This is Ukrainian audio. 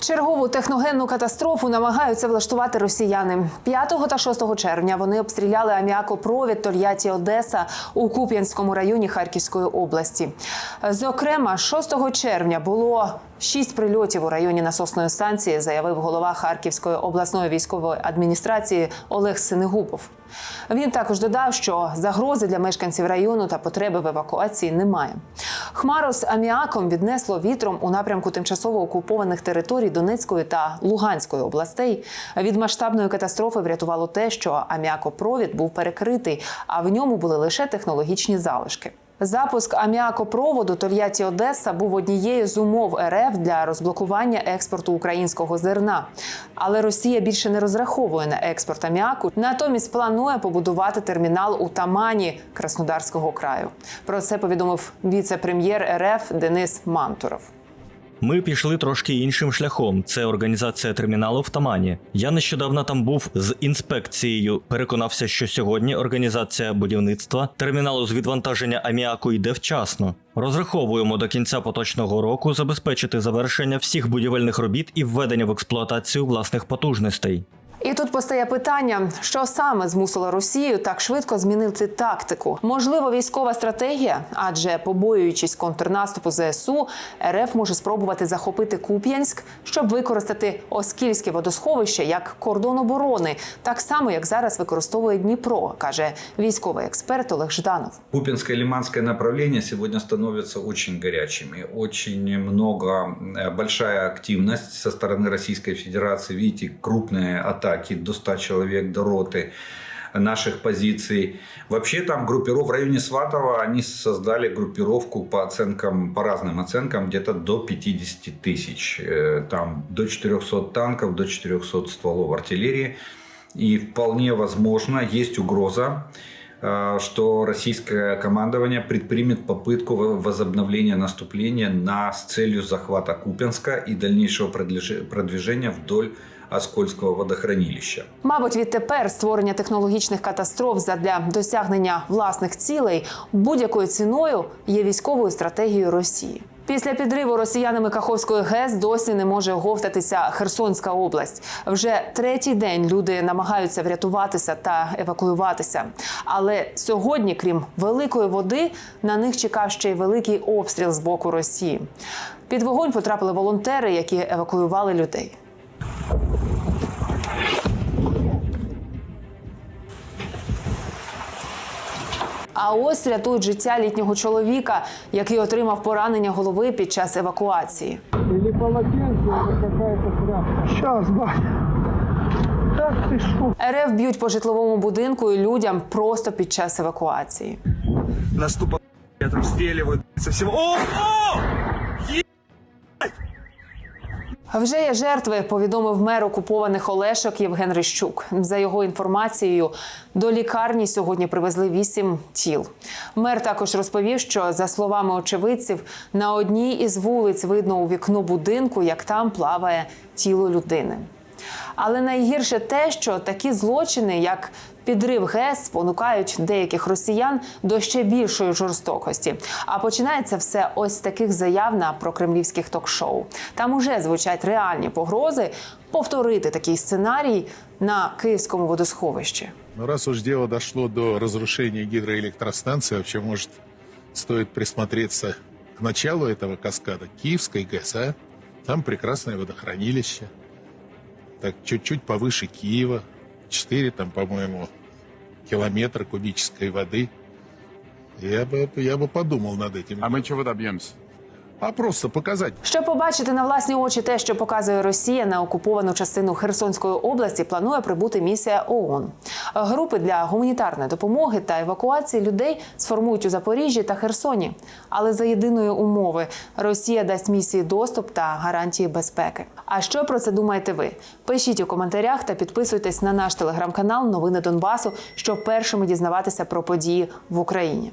Чергову техногенну катастрофу намагаються влаштувати росіяни. 5 та 6 червня вони обстріляли аміакопровід Тольятті Одеса у Куп'янському районі Харківської області. Зокрема, 6 червня було шість прильотів у районі насосної станції, заявив голова Харківської обласної військової адміністрації Олег Синегубов. Він також додав, що загрози для мешканців району та потреби в евакуації немає. Хмару з аміаком віднесло вітром у напрямку тимчасово окупованих територій Донецької та Луганської областей. Від масштабної катастрофи врятувало те, що аміакопровід був перекритий, а в ньому були лише технологічні залишки. Запуск аміакопроводу Тольятті Одеса був однією з умов РФ для розблокування експорту українського зерна. Але Росія більше не розраховує на експорт аміаку. Натомість планує побудувати термінал у Тамані Краснодарського краю. Про це повідомив віце-прем'єр РФ Денис Мантуров. Ми пішли трошки іншим шляхом. Це організація терміналу в Тамані. Я нещодавно там був з інспекцією. Переконався, що сьогодні організація будівництва терміналу з відвантаження аміаку йде вчасно. Розраховуємо до кінця поточного року забезпечити завершення всіх будівельних робіт і введення в експлуатацію власних потужностей. І тут постає питання, що саме змусило Росію так швидко змінити тактику? Можливо, військова стратегія, адже побоюючись контрнаступу ЗСУ, РФ може спробувати захопити Куп'янськ, щоб використати Оскільське водосховище як кордон оборони, так само як зараз використовує Дніпро, каже військовий експерт Олег Жданов. Купинское и Лиманское направление сегодня становятся очень горячими. Очень много, э, большая активность со стороны Российской Федерации. Видите, крупные атаки до 100 человек, до роты наших позиций. Вообще там группиров в районе Сватова, они создали группировку по оценкам, по разным оценкам, где-то до 50 тысяч. Э, Там до 400 танков, до 400 стволов артиллерии. И вполне возможно, есть угроза, э, что российское командование предпримет попытку во- возобновления наступления на, с целью захвата Купенска и дальнейшего продвижения вдоль Оскольского водохранилища. Мабуть, відтепер створення технологічних катастроф задля досягнення власних цілей будь-якою ціною є військовою стратегією Росії. Після підриву росіянами Каховської ГЕС досі не може оговтатися Херсонська область. Вже третій день люди намагаються врятуватися та евакуюватися. Але сьогодні, крім великої води, на них чекав ще й великий обстріл з боку Росії. Під вогонь потрапили волонтери, які евакуювали людей. А ось рятують життя літнього чоловіка, який отримав поранення голови під час евакуації. Или полотенце, или какая-то тряпка. Сейчас, Ваня. Так ти что? РФ б'ють по житловому будинку і людям просто під час евакуації. наступал, там стреливают со всего. О! О! Вже є жертви, повідомив мер окупованих Олешок Євген Рищук. За його інформацією, до лікарні сьогодні привезли вісім тіл. Мер також розповів, що за словами очевидців, на одній із вулиць видно у вікно будинку, як там плаває тіло людини. Але найгірше те, що такі злочини, як підрив ГЕС, спонукають деяких росіян до ще більшої жорстокості. А починається все ось з таких заяв на прокремлівських ток-шоу. Там уже звучать реальні погрози повторити такий сценарій на київському водосховищі. Но раз уж дело дошло до разрушения гидроэлектростанции, вообще, может, стоит присмотреться к началу этого каскада. Киевской ГЭС, а? Там прекрасное водохранилище. Так, чуть-чуть повыше Киева. 4, там, по-моему, километра кубической воды. Я бы, я бы подумал над этим. А мы чего добьемся? А просто показать Щоб побачити на власні очі те, що показує Росія на окуповану частину Херсонської області, планує прибути місія ООН. Групи для гуманітарної допомоги та евакуації людей сформують у Запоріжжі та Херсоні. Але за єдиної умови Росія дасть місії доступ та гарантії безпеки. А що про це думаєте ви? Пишіть у коментарях та підписуйтесь на наш телеграм-канал Новини Донбасу, щоб першими дізнаватися про події в Україні.